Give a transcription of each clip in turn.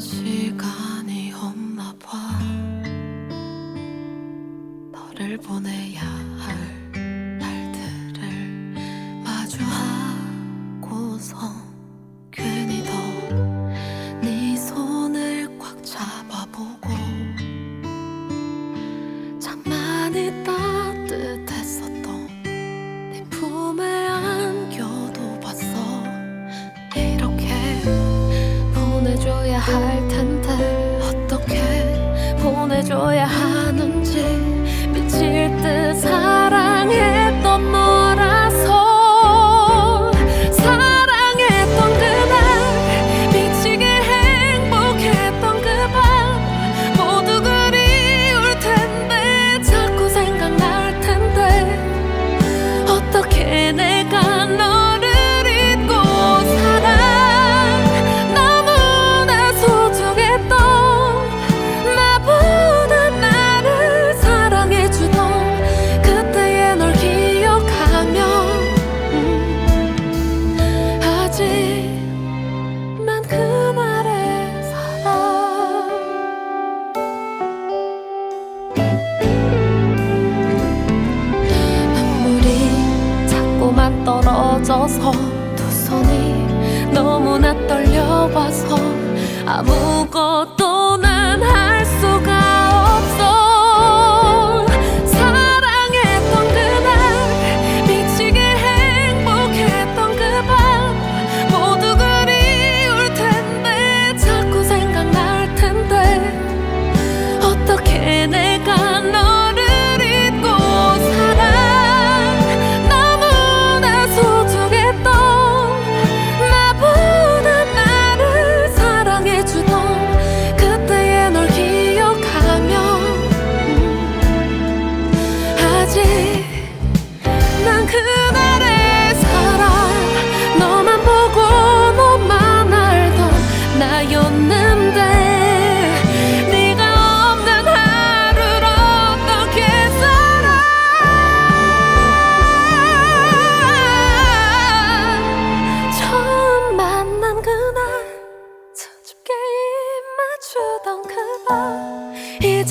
시간이 없나 봐. 너를 보내야 할 날들을 마주하 할 텐데 어떻게 보내줘야 하는 떨려서 두 손이 너무나 떨려봐서 아무것도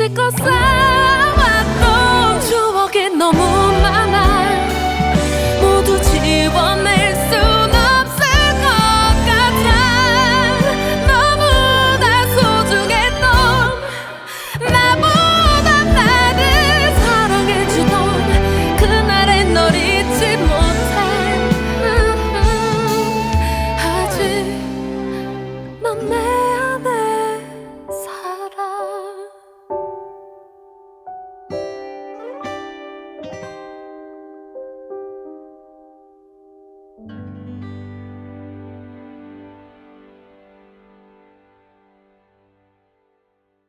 because I